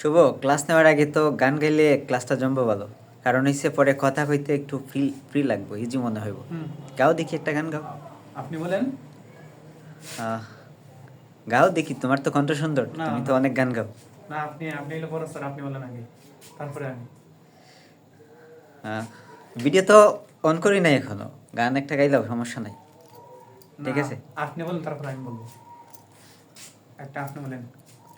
শুভ class নেওয়ার আগে তো গান গাইলে ক্লাসটা জমবো ভালো। কারণ হইছে পরে কথা কইতে একটু ফ্রি ফ্রি লাগবে ইজি মনে হইব। গাও দেখি একটা গান গাও। আপনি বলেন। গাও দেখি তোমার তো কণ্ঠ সুন্দর তুমি তো অনেক গান গাও। না আপনি আপনি হলো বড় স্যার আপনি বলেন আগে তারপরে আমি। ভিডিও তো অন করি নাই এখনও গান একটা গাইলাও সমস্যা নাই। ঠিক আছে। আপনি বলেন তারপরে আমি বলব। একটা আপনি বলেন।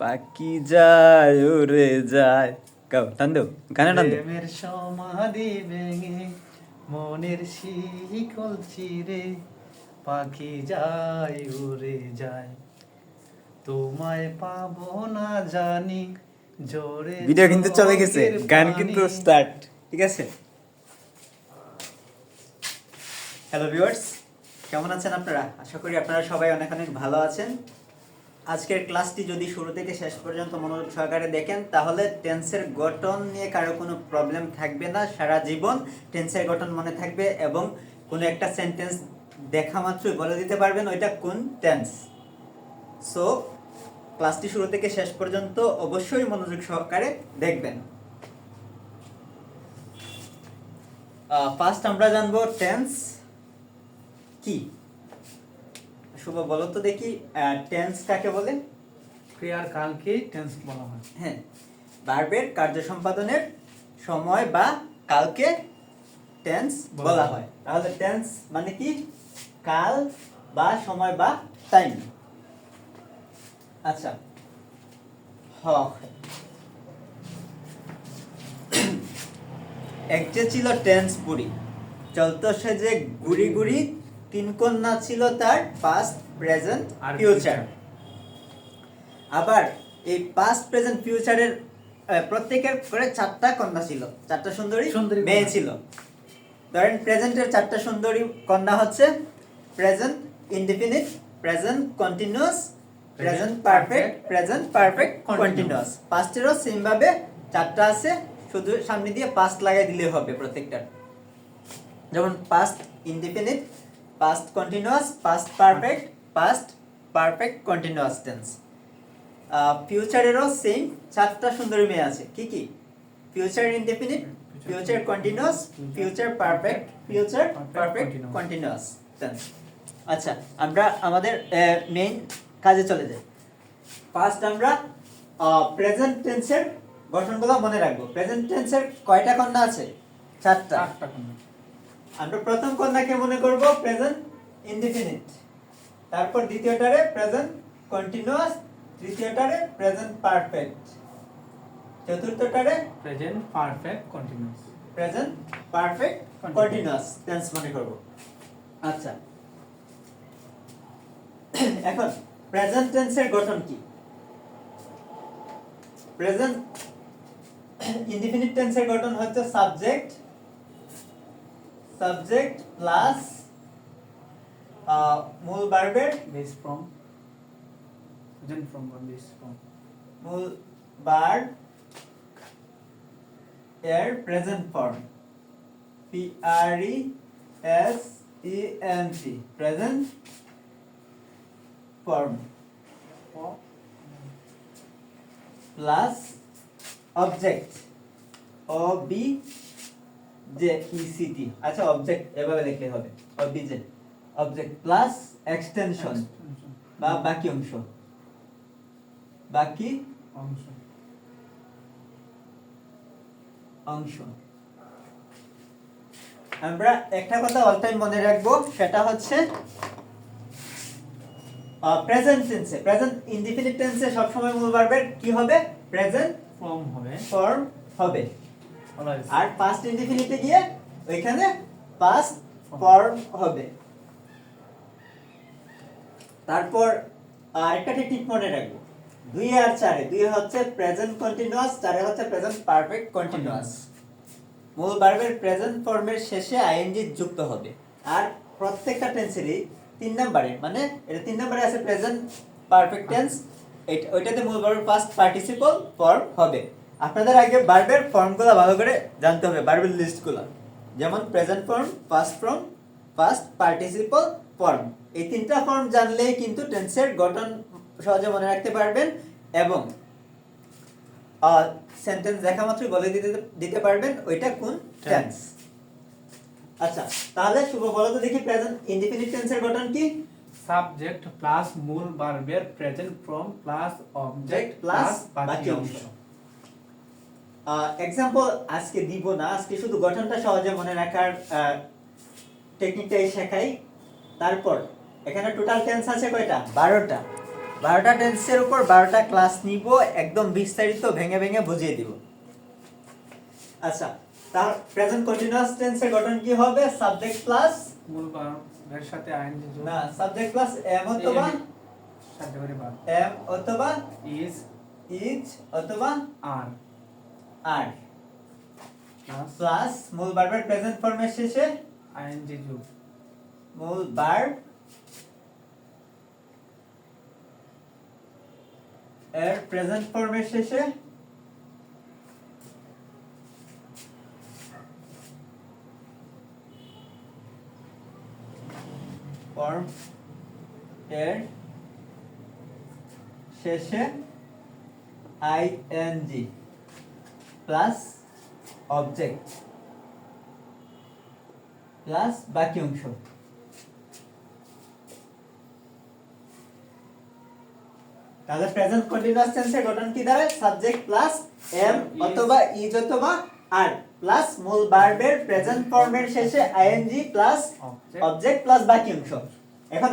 পাখি যায় উড়ে যায়। গাও টান দেও গানে টান দেও প্রেমের সমাধি ভেঙে মনের শিকল চিরে পাখি যায় উড়ে যায়। তোমায় পাবো না জানি জোরে ভিডিও কিন্তু চলে গেছে গান কিন্তু স্টার্ট ঠিক আছে? হ্যালো ভিউয়ার্স কেমন আছেন আপনারা? আশা করি আপনারা সবাই অনেক অনেক ভালো আছেন। আজকের ক্লাসটি যদি শুরু থেকে শেষ পর্যন্ত মনোযোগ সহকারে দেখেন, তাহলে টেন্সের গঠন নিয়ে কারও কোনো প্রবলেম থাকবে না সারা জীবন। টেন্সের গঠন মনে থাকবে এবং কোনো একটা সেন্টেন্স দেখা মাত্রই বলে দিতে পারবেন ওইটা কোন টেন্স সো ক্লাসটি শুরু থেকে শেষ পর্যন্ত অবশ্যই মনোযোগ সহকারে দেখবেন। ফার্স্ট আমরা জানব টেন্স কি? শুভ বলো তো দেখি টেন্স কাকে বলে? ক্রিয়ার কালকে টেন্স বলা হয়। হ্যাঁ ভার্বের কার্য সম্পাদনের সময় বা কালকে টেন্স বলা হয়। হয়। তাহলে টেন্স মানে কি? কাল বা সময় বা টাইম আচ্ছা হ এক যে ছিল টেন্স বুড়ি চলতো সে যে গুড়ি গুড়ি তিন কন্যা ছিল তার পাস্ট প্রেজেন্ট আর ফিউচার আবার এই পাস্ট প্রেজেন্ট ফিউচারের প্রত্যেকের করে চারটা কন্যা ছিল। চারটা সুন্দরী সুন্দরী মেয়ে ছিল। ধরেন প্রেজেন্টের চারটা সুন্দরী কন্যা হচ্ছে present indefinite present continuous present perfect present perfect. Continuous পাস্টেরও same ভাবে চারটা আছে শুধু সামনে দিয়ে পাস্ট লাগাই দিলে হবে প্রত্যেকটার যেমন past indefinite past continuous past perfect past perfect continuous tense ফিউচারেরও সেম চারটা সুন্দরী মেয়ে আছে কি কি? Future indefinite future continuous future perfect future perfect continuous tense আচ্ছা আমরা আমাদের মেইন কাজে চলে যাই। ফার্স্ট আমরা প্রেজেন্ট টেন্সের গঠনগুলো মনে রাখব। প্রেজেন্ট টেন্সের কয়টা কন্যা আছে? চারটা। চারটা কন্যা। আমরা প্রথম কন্যাকে মনে করব প্রেজেন্ট ইনডিফিনিট তারপর দ্বিতীয়টারে প্রেজেন্ট কন্টিনিউয়াস তৃতীয়টারে present perfect চতুর্থটারে present perfect continuous present perfect continuous tense মনে করব। আচ্ছা। এখন প্রেজেন্ট টেন্সের গঠন কি? প্রেজেন্ট ইনডিফিনিট টেন্সের গঠন হচ্ছে সাবজেক্ট সাবজেক্ট প্লাস মূল ভার্বের base from present from base from মূল ভার্ব এর present form P R E S E N T present form plus object O B J E C T আচ্ছা object এভাবে লিখলে হবে। অবজেক্ট অবজেক্ট প্লাস এক্সটেনশন বা বাকি অংশ। বাকি অংশ। অংশ। আমরা একটা কথা অল টাইম মনে রাখব সেটা হচ্ছে প্রেজেন্ট টেন্সে প্রেজেন্ট ইনডিফিনিট টেন্সে সবসময় মূল ভার্বের কি হবে? প্রেজেন্ট ফর্ম হবে। ফর্ম হবে। আর পাস্ট ইনডিফিনিটে গিয়ে ওইখানে পাস্ট ফর্ম হবে। তারপর আরেকটা টেকনিক মনে রাখব। দুই আর চারে, দুই হচ্ছে প্রেজেন্ট কন্টিনিউয়াস চারে হচ্ছে প্রেজেন্ট পারফেক্ট কন্টিনিউয়াস মূল ভার্বের প্রেজেন্ট ফর্মের শেষে আইএনজি যুক্ত হবে। আর প্রত্যেকটা টেন্সেরই তিন নম্বরে মানে এটা তিন নম্বরে আছে প্রেজেন্ট পারফেক্ট টেন্স ওইটাতে মূল ভার্বের ফার্স্ট পার্টিসিপল ফর্ম হবে। আপনাদের আগে ভার্বের ফর্মগুলো ভালো করে জানতে হবে ভার্বের লিস্টগুলো যেমন present form past form past participle form এই তিনটা ফর্ম জানলে কিন্তু টেন্সের গঠন সহজে মনে রাখতে পারবেন এবং সেন্টেন্স দেখা মাত্রই বলে দিতে দিতে পারবেন ওইটা কোন টেন্স আচ্ছা তাহলে শুভ বলো তো দেখি প্রেজেন্ট ইনডিফিনিট টেন্সের গঠন কি? সাবজেক্ট প্লাস মূল ভার্বের present form plus object plus বাকি অংশ। এক্সাম্পল আজকে দিব না আজকে শুধু গঠনটা সহজে মনে রাখার টেকনিকটাই শেখাই। তারপর এখানে টোটাল টেন্স আছে কয়টা? বারোটা। বারোটা টেন্সের উপর বারোটা ক্লাস নিব একদম বিস্তারিত ভেঙে ভেঙে বুঝিয়ে দিব। আচ্ছা তার প্রেজেন্ট কন্টিনিউয়াস টেন্সের গঠন কি হবে? সাবজেক্ট প্লাস মূল ভার্বের সাথে আইএনজি যোগ। না সাবজেক্ট প্লাস এম অথবা সাথে করে ভার্ব এম অথবা ইজ ইজ অথবা আর আর প্লাস মূল ভার্বের প্রেজেন্ট ফর্মের শেষে আইএনজি যোগ। মূল ভার্ব এর প্রেজেন্ট ফর্মের শেষে ফর্ম এর শেষে আইএনজি প্লাস অবজেক্ট প্লাস বাকি অংশ। তাহলে প্রেজেন্ট কন্টিনিউয়াস টেন্সের গঠন কি দাঁড়ায়? Subject plus am. অথবা ইজ অথবা আর প্লাস মূল ভার্বের প্রেজেন্ট ফর্মের শেষে আইএনজি প্লাস অবজেক্ট প্লাস বাকি অংশ। এখন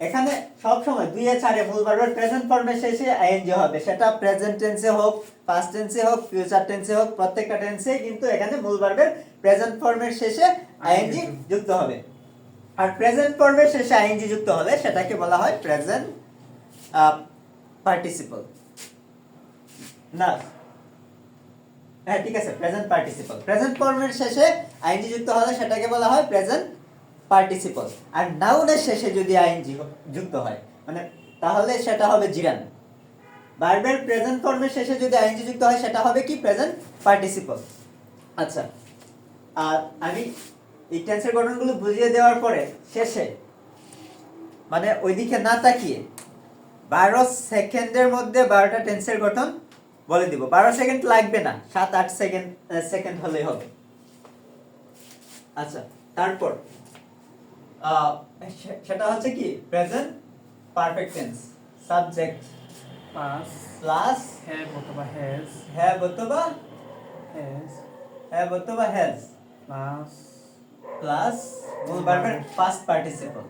এখানে সব সময় দুই চারে মূল ভার্বের প্রেজেন্ট ফর্মের শেষে আইএনজি হবে। সেটা প্রেজেন্ট টেন্সে হোক পাস্ট টেন্সে হোক ফিউচার টেন্সে হোক প্রত্যেকটা টেন্সে কিন্তু এখানে মূল ভার্বের প্রেজেন্ট ফর্মের শেষে আইএনজি যুক্ত হবে। আর প্রেজেন্ট ফর্মের শেষে আইএনজি যুক্ত হলে সেটাকে বলা হয় প্রেজেন্ট পার্টিসিপল না। হ্যাঁ ঠিক আছে প্রেজেন্ট পার্টিসিপল প্রেজেন্ট ফর্মের শেষে আইএনজি যুক্ত হলে সেটাকে বলা হয় প্রেজেন্ট পার্টিসিপল আর নাউনের শেষে যদি আইএনজি যুক্ত হয় মানে তাহলে সেটা হবে জিরান। ভার্বের প্রেজেন্ট ফর্মের শেষে যদি আইএনজি যুক্ত হয়, সেটা হবে কি? প্রেজেন্ট পার্টিসিপল আচ্ছা আর আমি এই টেন্সের গঠনগুলো বুঝিয়ে দেওয়ার পরে শেষে মানে ওইদিকে না তাকিয়ে বারো সেকেন্ডের মধ্যে বারোটা টেন্সের গঠন বলে দিব। বারো সেকেন্ড লাগবে না, সাত আট সেকেন্ড সেকেন্ড হলেই হবে। আচ্ছা তারপর সেটা হচ্ছে কি? Present perfect tense subject plus plus have অথবা হ্যাজ হ্যাভ অথবা হ্যাজ হ্যাভ অথবা হ্যাজ প্লাস প্লাস মূল ভার্বের পাস্ট পার্টিসিপল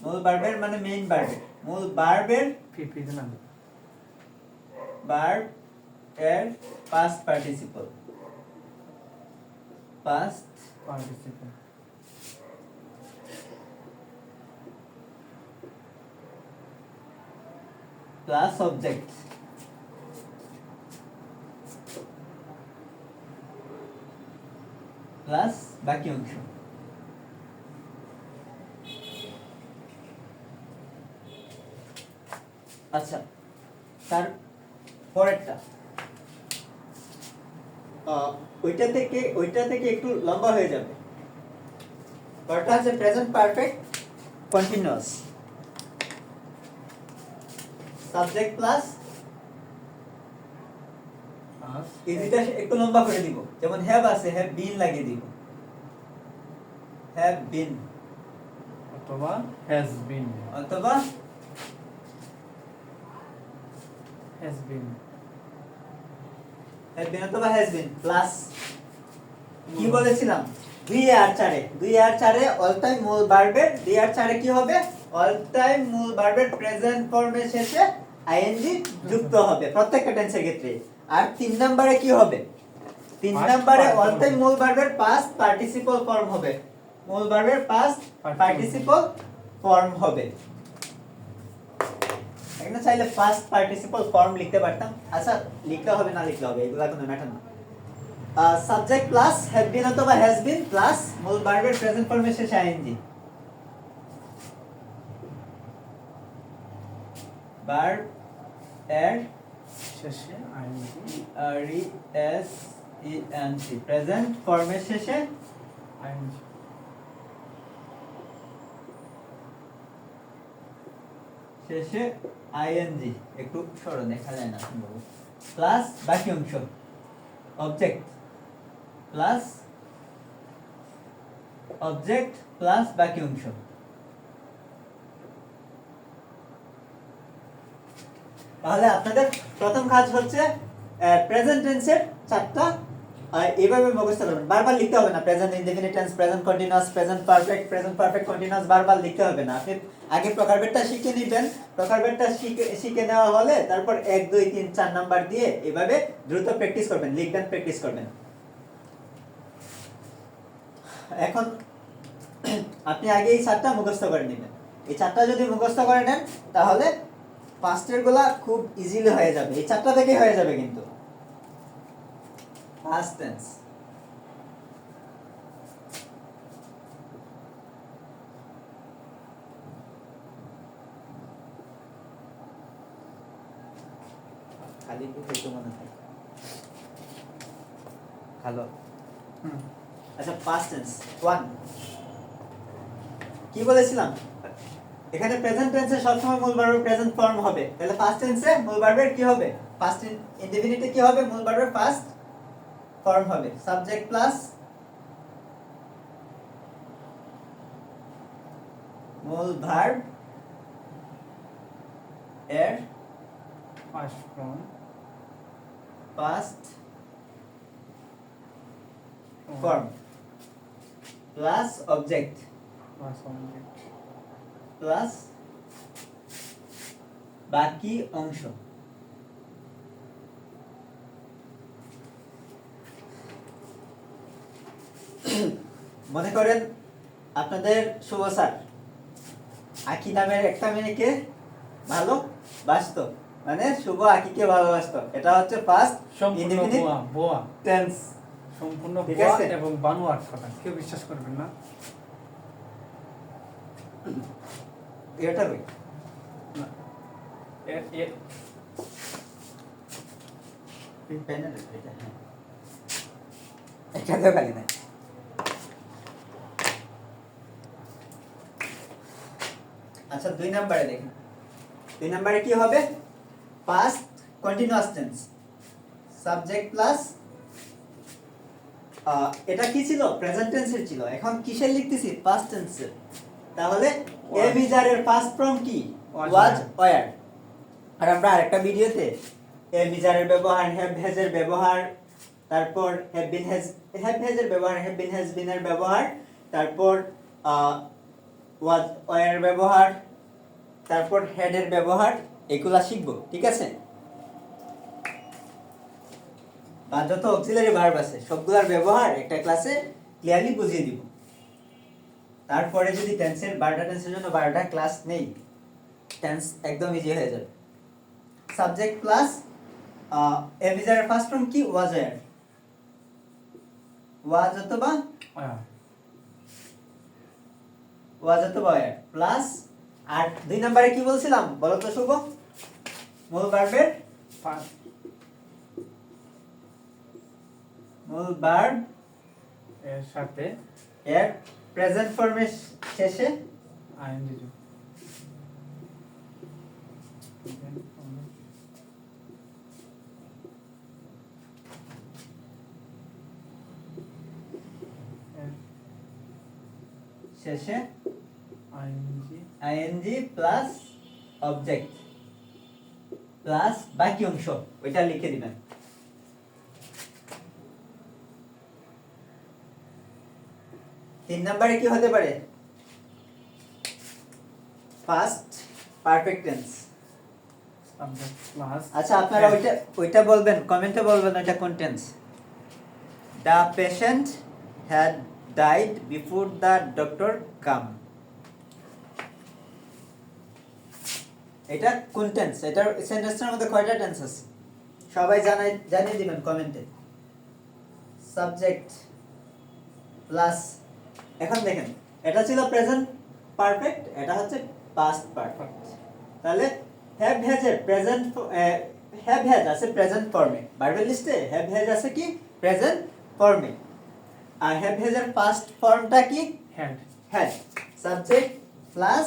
মূল ভার্বের মানে মেইন ভার্বের মূল ভার্বের ফিফি দিলাম verb এর past participle past participle plus object plus বাকি অংশ আচ্ছা তার পরেরটা। ওইটা থেকে ওইটা থেকে একটু লম্বা হয়ে যাবে। পরেরটা হচ্ছে present perfect continuous subject plus ইজিটা একটু লম্বা করে দিব। যেমন হ্যাভ আছে হ্যাভ বিন লাগিয়ে দিব। হ্যাভ বিন অথবা হ্যাজ বিন অথবা হ্যাজ বিন হ্যাভ বিন অথবা হ্যাজ বিন প্লাস কি বলেছিলাম? দুই আর চারে। দুই আর চারে অল টাইম মূল ভার্বের দুই আর চারে কি হবে? অল টাইম মূল ভার্বের প্রেজেন্ট ফর্মের শেষে আইএনজি যুক্ত হবে প্রত্যেকটা টেন্সের ক্ষেত্রে। আর তিন নম্বরে কি হবে? তিন নম্বরে অল টাইম মূল ভার্বের পাস্ট পার্টিসিপল ফর্ম হবে। মূল ভার্বের পাস্ট পার্টিসিপল ফর্ম হবে। এখানে চাইলে পাস্ট পার্টিসিপল ফর্ম লিখতে পারতাম। আচ্ছা লিখতে হবে না লিখতে হবে এগুলা কোনো ম্যাটার না। সাবজেক্ট প্লাস হ্যাভ বিন অথবা হ্যাজ বিন প্লাস মূল ভার্বের প্রেজেন্ট ফর্মের শেষে আইএনজি। ভার্ব এর শেষে ING R E S E N C present ফর্মের শেষে আইএনজি। শেষে আইএনজি একটু সরো দেখা যায় না প্লাস বাকি অংশ। অবজেক্ট প্লাস অবজেক্ট প্লাস বাকি অংশ। তাহলে আপনাদের প্রথম কাজ হচ্ছে প্রেজেন্ট টেন্সের চারটা এইভাবে মুখস্থ করবেন। বারবার লিখতে হবে না present indefinite tense present continuous present perfect present perfect continuous বারবার লিখতে হবে না। আপনি আগে প্রকারভেদটা শিখে নেবেন। প্রকারভেদটা শিখে শিখে নেওয়া হলে তারপর এক, দুই, তিন, চার নাম্বার দিয়ে এভাবে দ্রুত প্র্যাকটিস করবেন, লিখবেন প্র্যাকটিস করবেন। এখন আপনি আগে এই চারটা মুখস্থ করে নেবেন। এই চারটা যদি মুখস্থ করে নেন, তাহলে পাস্টেরগুলা খুব ইজিলি হয়ে যাবে। এই চারটা থেকেই হয়ে যাবে কিন্তু। Past tense. খালি মনে হয়। হ্যালো আচ্ছা পাস্ট টেন্স ওয়ান কি বলেছিলাম? এখানে প্রেজেন্ট টেন্সে সবসময় মূল ভার্বের প্রেজেন্ট ফর্ম হবে। তাহলে পাস্ট টেন্সে মূল ভার্বের কি হবে? পাস্ট ইনডিফিনিটে কি হবে? মূল ভার্বের পাস্ট ফর্ম হবে। সাবজেক্ট প্লাস মূল ভার্ব এর past from past form plus object past object plus বাকি অংশ। মনে করেন আপনাদের শুভ স্যার আকি নামের একটা মেয়েকে ভালো বাসত মানে শুভ আকিকে ভালোবাসতো। এটা হচ্ছে ফার্স্ট টেন্স সম্পূর্ণ ঠিক আছে? এবং বানোয়াট কথা কেউ বিশ্বাস করবেন না। এটা না। এটা হ্যাঁ। খালি আচ্ছা দুই নম্বরে দেখেন দুই নম্বরে কি হবে? Past continuous tense subject plus এটা কি ছিল? প্রেজেন্ট টেন্সের ছিল। এখন কিসের লিখতেছি? পাস্ট টেন্সের তাহলে এ Was. বিজারের পাস্ট ফর্ম কি ওয়াজ. ওয়ার আর আমরা আরেকটা ভিডিওতে এ বিজারের ব্যবহার হ্যাভ হ্যাজের ব্যবহার তারপর হ্যাভ বিন হ্যাজ হ্যাভ হ্যাজের ব্যবহার হ্যাভ বিন হ্যাজ বিনের ব্যবহার তারপর ওয়াজ ওয়ার ব্যবহার তারপর হেডের ব্যবহার এগুলা শিখব ঠিক আছে বা যত অক্সিলারি ভার্ব আছে সবগুলার ব্যবহার একটা ক্লাসে ক্লিয়ারলি বুঝিয়ে দিব তারপরে যদি টেন্সের বারোটা টেন্সের জন্য বারোটা ক্লাস নেই টেন্স একদম ইজি হয়ে যাবে। সাবজেক্ট প্লাস এভিজারের ফার্স্ট ফর্ম কি? ওয়াজ এর ওয়াজ অথবা ওয়াজ অথবা এর প্লাস আর দুই নম্বরে কি বলছিলাম? বলো তো শুভ। মূল ভার্বের মূল ভার্ব এর সাথে এর প্রেজেন্ট ফর্মের শেষে আইএনজি যোগ শেষে আইএনজি। প্লাস অবজেক্ট প্লাস বাকি অংশ ওইটা লিখে দিবেন। তিন নম্বরে কি হতে পারে? ফার্স্ট পারফেক্ট টেন্স আচ্ছা আপনারা ওইটা ওইটা বলবেন কমেন্টে বলবেন ওইটা কোন tense the patient had died before the doctor come এটা কোন টেন্স এটার সেন্টেন্সটার মধ্যে কয়টা টেন্স আছে? সবাই জানাই জানিয়ে দিবেন কমেন্টে সাবজেক্ট প্লাস এখন দেখেন এটা ছিল প্রেজেন্ট পারফেক্ট এটা হচ্ছে পাস্ট পারফেক্ট তাহলে হ্যাভ হ্যাজ এর প্রেজেন্ট হ্যাভ হ্যাজ আছে প্রেজেন্ট ফর্মে ভার্বের লিস্টে হ্যাভ হ্যাজ আছে কি? প্রেজেন্ট ফর্মে আর হ্যাভ হ্যাজ এর পাস্ট ফর্মটা কি? Had had subject plus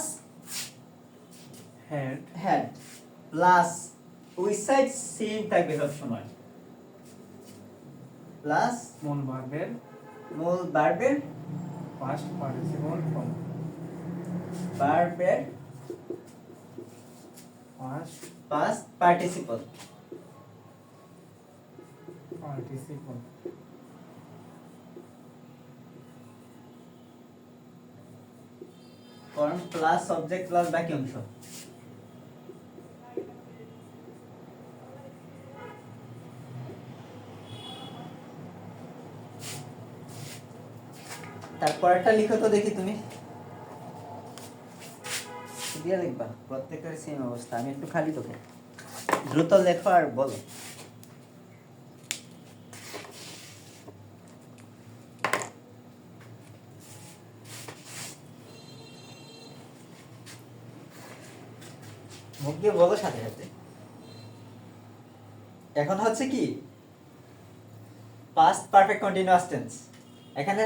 had had plus we সাইড সেম থাকবে সব সময় প্লাস মূল ভার্বের মূল ভার্বের past participle from ভার্বের past past participle participle form plus subject plus বাকি অংশ তারপরটা লিখো তো দেখি তুমি। দিয়ে লিখবা প্রত্যেকের সেম অবস্থা, আমি একটু খালি তোকে দ্রুত লেখো আর বলো। মুখ দিয়ে বলো সাথে সাথে। এখন হচ্ছে কি? পাস্ট পারফেক্ট কন্টিনিউয়াস টেন্স এখানে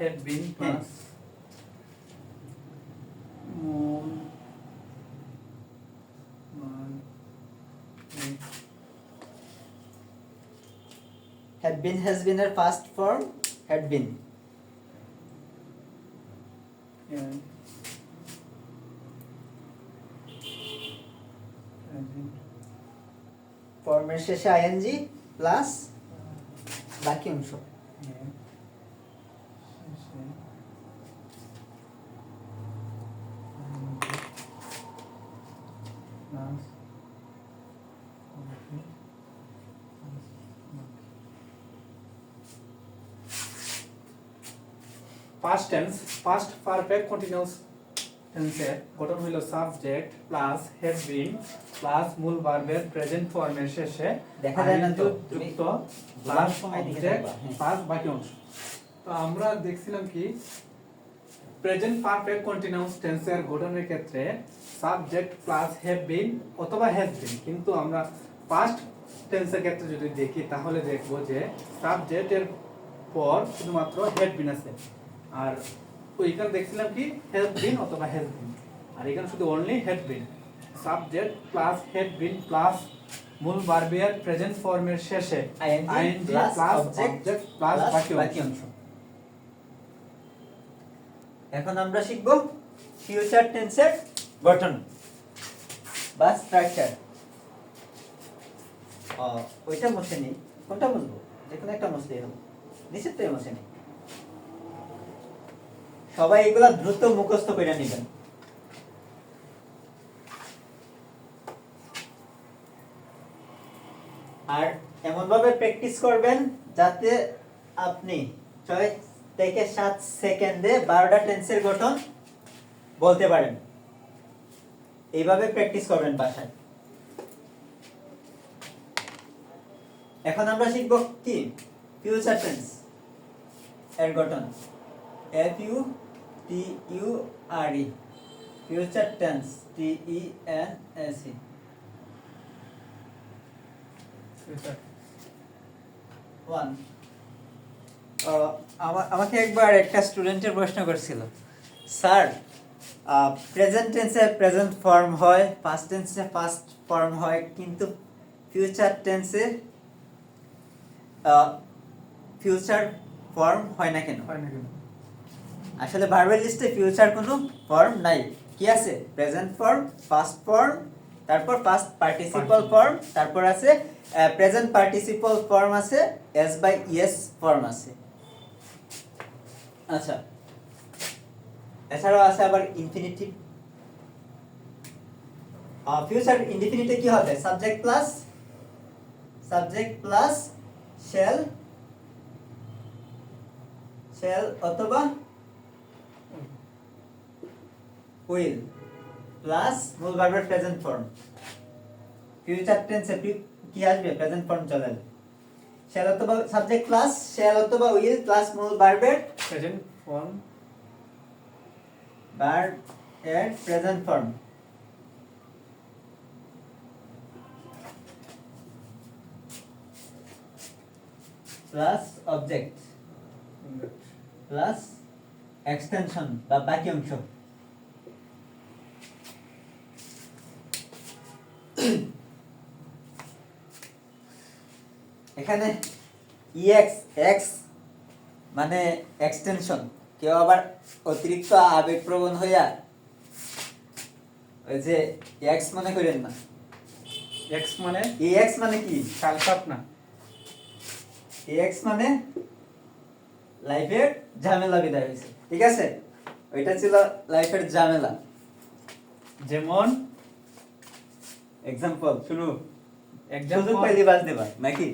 have been plus মূল verb had been has been এর past form had been and present ফর্মের শেষে ing প্লাস বাকি অংশ এর শেষে plus বাকি past tense past perfect continuous টেন্সের গঠন হইল subject plus have been plus মূল ভার্বের প্রেজেন্ট ফর্মের শেষে দেখা যায় না তো, যুক্ত প্লাস অবজেক্ট। প্লাস বাকি অংশ তো আমরা দেখছিলাম কি প্রেজেন্ট পারফেক্ট কন্টিনিউয়াস টেন্সের গঠনের ক্ষেত্রে সাবজেক্ট প্লাস হ্যাভ বিন অথবা হ্যাজ বিন কিন্তু আমরা পাস্ট টেন্সের ক্ষেত্রে যদি দেখি তাহলে দেখব যে সাবজেক্টের পর শুধুমাত্র হ্যাড বিন আছে আর ওইখানে দেখছিলাম কি হ্যাজ বিন অথবা হ্যাজ বিন আর এখানে শুধু only had been subject plus had been plus মূল ভার্বের প্রেজেন্ট ফর্মের শেষে ing প্লাস অবজেক্ট প্লাস বাকি বাকি অংশ। এখন আমরা শিখব ফিউচার টেন্সের গঠন বা স্ট্রাকচার ওইটা মুছে নেই। কোনটা মুছবো? যে কোনো একটা মুছলেই হবে। তো মুছে নেই। সবাই এগুলা দ্রুত মুখস্থ করে নেবেন। আর এমনভাবে প্র্যাকটিস করবেন যাতে আপনি ছয় থেকে সাত সেকেন্ডে বারোটা টেন্সের গঠন বলতে পারেন। এইভাবে প্র্যাকটিস করবেন বাসায়। এখন আমরা শিখব কি? ফিউচার টেন্স এর গঠন। F U T U R E future tense T E N S E আমাকে একবার একটা স্টুডেন্টের প্রশ্ন করছিল। স্যার প্রেজেন্ট টেন্সে প্রেজেন্ট ফর্ম হয় পাস্ট টেন্সে পাস্ট ফর্ম হয়, কিন্তু ফিউচার টেন্সে ফিউচার ফর্ম হয় না কেন? হয় না কেন? আসলে ভার্বের লিস্টে ফিউচার কোনো ফর্ম নাই। কি আছে? প্রেজেন্ট ফর্ম পাস্ট ফর্ম তারপর পাস্ট পার্টিসিপল ফর্ম তারপর আছে প্রেজেন্ট পার্টিসিপল ফর্ম আছে এস বাই ইয়েস ফর্ম আছে। আচ্ছা। এছাড়াও আছে আবার ইনফিনিটিভ ফিউচার ইনডিফিনিটে কি হবে? Subject plus subject plus shall shall অথবা উইল প্লাস মূল ভার্বের প্রেজেন্ট ফর্ম ফিউচার টেন্সে কি আসবে? প্রেজেন্ট ফর্ম চলে আসবে শেল অথবা সাবজেক্ট প্লাস শেল অথবা উইল প্লাস মূল ভার্বের প্রেজেন্ট ফর্ম ভার্ব এর present form plus object plus extension বা বাকি অংশ। এখানে ইএক্স এক্স মানে এক্সটেনশন কেউ আবার অতিরিক্ত আবেগপ্রবণ হইয়া ওই যে এক্স মনে করেন না। এক্স মানে? ইএক্স মানে কি? কালসাপ না এক্স মানে লাইফের ঝামেলা বিদায় হয়েছে ঠিক আছে? ওইটা ছিল লাইফের ঝামেলা। যেমন? এক্সাম্পল শুরু Example- সুযোগ পাইলে বাজ দেবা নাকি?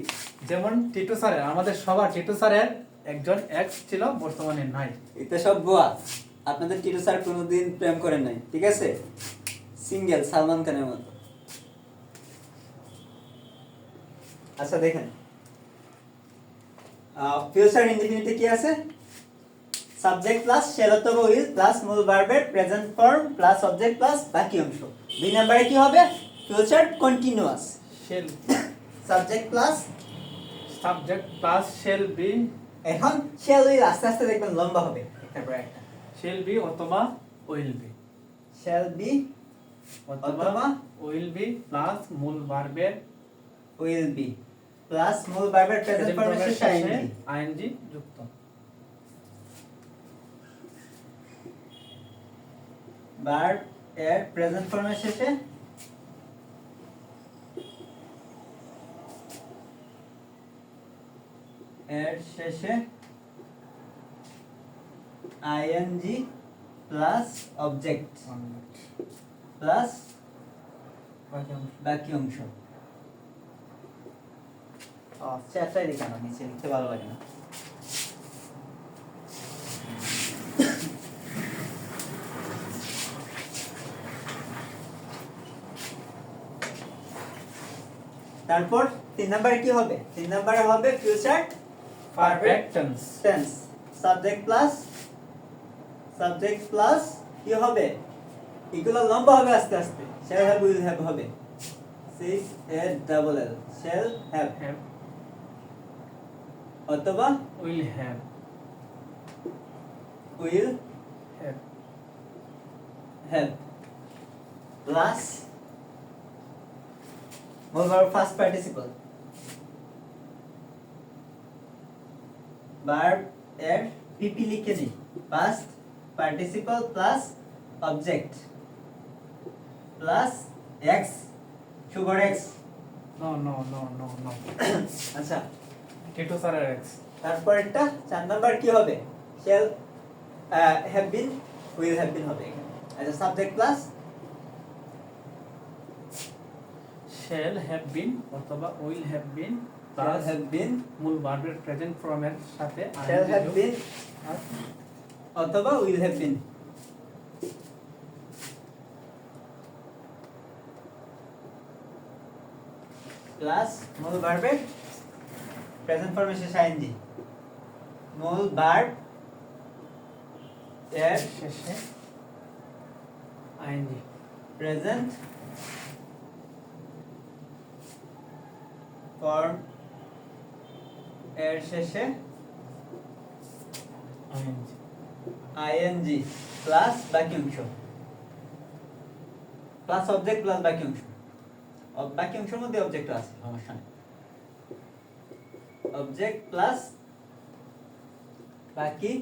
যেমন টিটু স্যারের আমাদের সবার টিটু স্যারের একজন এক্স ছিল বর্তমানে নাই। এটা সব গোয়া আপনাদের টিটু স্যার কোনোদিন প্রেম করেন নাই ঠিক আছে? সিঙ্গেল সালমান খানের মতো। আচ্ছা দেখেন। ফিউচার ইনডিফিনিটে কি আছে? সাবজেক্ট প্লাস শেল অথবা উইল প্লাস মূল ভার্বের present form plus object plus বাকি অংশ। দুই নম্বরে কি হবে? Future continuous shall subject plus subject plus shall be এখন শেল উইল আস্তে আস্তে দেখবেন লম্বা হবে একটার পর একটা। শেল বি অথবা উইল বি শেল বি অথবা উইল বি প্লাস মূল ভার্বের will be প্লাস মূল ভার্বের প্রেজেন্ট ফর্মের শেষে আইএনজি যুক্ত। ভার্ব এর প্রেজেন্ট ফর্মের শেষে এর শেষে আইএনজি প্লাস অবজেক্ট প্লাস বাকি অংশ। অংশ চ্যাপ্টার কেন নিচে লিখতে ভালো লাগে না তারপর তিন নম্বরে কি হবে তিন নম্বরে হবে future Perfect tense. Tense subject plus subject plus কি হবে? এগুলো লম্বা হবে আস্তে আস্তে। শেল হ্যাভ উইল হ্যাভ হবে। সিক্স এর double L shall have Have, অথবা will have, will have. Have plus বলবার ফার্স্ট পার্টিসিপল ভার্ব এর পিপি লিখে দিই past participle plus object plus x সুগার এক্স No, no, no, no, no. আচ্ছা। টিটু স্যারের এক্স তারপরেরটা চার নাম্বার কি হবে? Shall have been will have been হবে এখানে। আচ্ছা subject plus shall have been অথবা will have been shall have been মূল ভার্বের প্রেজেন্ট ফর্মের সাথে shall have been অথবা will have been. প্লাস মূল ভার্বের প্রেজেন্ট ফর্মে শেষে আইএনজি মূল ভার্ব এর শেষে আইএনজি প্রেজেন্ট ফর্ম এর শেষে আইএনজি প্লাস বাকি অংশ প্লাস অবজেক্ট প্লাস বাকি অংশ বাকি অংশের মধ্যে অবজেক্ট আছে, সমস্যা নেই। অবজেক্ট প্লাস বাকি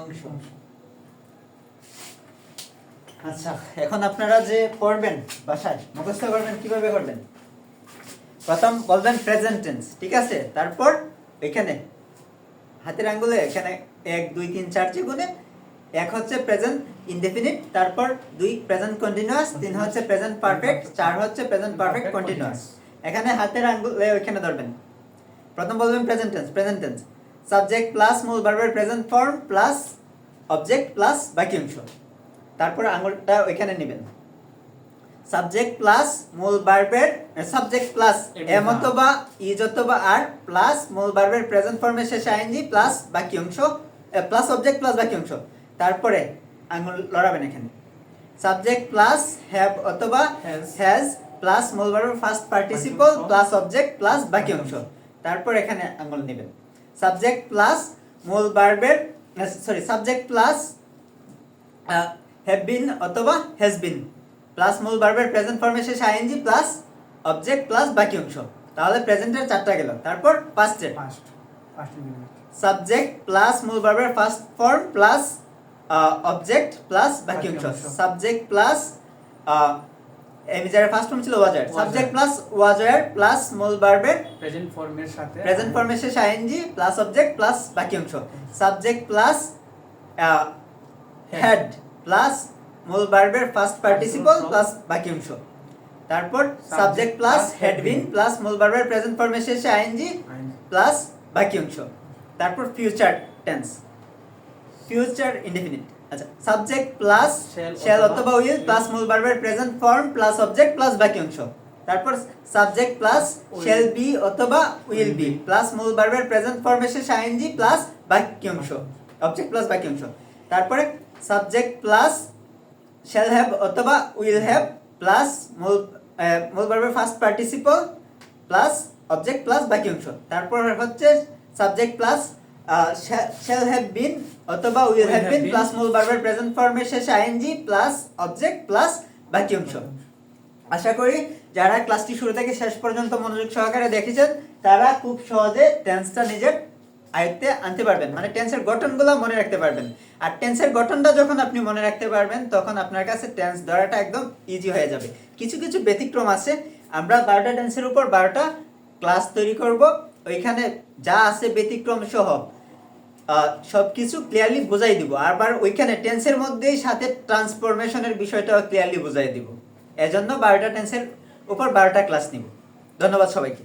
অংশ। আচ্ছা এখন আপনারা যে পড়বেন বাসায়, মুখস্থ করবেন, কীভাবে করবেন? প্রথম বলবেন প্রেজেন্ট টেন্স ঠিক আছে? তারপর এখানে হাতের আঙ্গুলে এখানে এক দুই তিন চার চিগুনে এক হচ্ছে প্রেজেন্ট ইনডেফিনিট তারপর দুই প্রেজেন্ট কন্টিনিউয়াস তিন হচ্ছে প্রেজেন্ট পারফেক্ট চার হচ্ছে প্রেজেন্ট পারফেক্ট কন্টিনিউয়াস এখানে হাতের আঙ্গুলে ওইখানে ধরবেন। প্রথম বলবেন present tense present tense subject plus মূল ভার্বের present form plus object plus বাকি অংশ তারপর আঙুলটা ওইখানে নেবেন। সাবজেক্ট প্লাস মূল ভার্বের সাবজেক্ট প্লাস এম অথবা ইজ অথবা আর প্লাস মূল ভার্বের প্রেজেন্ট ফর্মের শেষে আইএনজি প্লাস বাকি অংশ প্লাস অবজেক্ট প্লাস বাকি অংশ। তারপরে আঙুল লড়াবেন এখানে। সাবজেক্ট প্লাস হ্যাভ অথবা. হ্যাজ প্লাস মূল ভার্বের first participle. Plus object plus বাকি অংশ। তারপর এখানে আঙুল নেবেন। সাবজেক্ট প্লাস মূল ভার্বের sorry subject plus have been অথবা হ্যাজ বিন প্লাস মূল ভার্বের প্রেজেন্ট ফর্মে শেষে আইএনজি প্লাস অবজেক্ট প্লাস বাকি অংশ। তাহলে প্রেজেন্টের চারটা গেল। তারপর পাস্টের সাবজেক্ট প্লাস মূল ভার্বের first form plus object plus বাকি অংশ। সাবজেক্ট প্লাস এমিজারের ফার্স্ট ফর্ম ছিল was were. Subject plus was were plus মূল ভার্বের প্রেজেন্ট ফর্মের সাথে প্রেজেন্ট ফর্মে শেষ আইএনজি প্লাস অবজেক্ট প্লাস বাকি অংশ। সাবজেক্ট প্লাস হেড প্লাস মূল ভার্বের ফার্স্ট পার্টিসিপল প্লাস বাকি অংশ তারপর subject plus head been plus মূল ভার্বের প্রেজেন্ট ফর্মে শেষে আইএনজি প্লাস বাকি অংশ তারপর ফিউচার টেন্স ফিউচার ইনডিফিনিট আচ্ছা সাবজেক্ট প্লাস শেল অথবা উইল প্লাস মূল ভার্বের present form plus object plus বাকি অংশ তারপর সাবজেক্ট প্লাস। শেল বি অথবা উইল বি প্লাস মূল ভার্বের প্রেজেন্ট ফর্মে শেষে আইএনজি প্লাস বাকি অংশ অবজেক্ট প্লাস বাকি অংশ তারপরে সাবজেক্ট প্লাস শেল হ্যাভ অথবা উইল হ্যাভ প্লাস মূল মূল ভার্বের first participle plus object plus বাকি অংশ তারপর হচ্ছে subject plus shall have been অথবা will Will have have been been। Plus মূল ভার্বের প্রেজেন্ট ফর্মের শেষে আইএনজি প্লাস অবজেক্ট প্লাস বাকি অংশ আশা করি যারা ক্লাসটি শুরু থেকে শেষ পর্যন্ত মনোযোগ সহকারে দেখেছেন তারা খুব সহজে টেন্সটা নিজের আয়ত্তে আনতে পারবেন। মানে টেন্সের গঠনগুলো মনে রাখতে পারবেন। আর টেন্সের গঠনটা যখন আপনি মনে রাখতে পারবেন, তখন আপনার কাছে টেন্স ধরাটা একদম ইজি হয়ে যাবে। কিছু কিছু ব্যতিক্রম আছে। আমরা বারোটা টেন্সের উপর বারোটা ক্লাস তৈরি করব। ওইখানে যা আছে ব্যতিক্রম সহ সব কিছু ক্লিয়ারলি বোঝাই দিব। আবার ওইখানে টেন্সের মধ্যেই সাথে ট্রান্সফরমেশনের বিষয়টাও ক্লিয়ারলি বোঝাই দিব। এজন্য বারোটা টেন্সের উপর বারোটা ক্লাস নিব। ধন্যবাদ সবাইকে।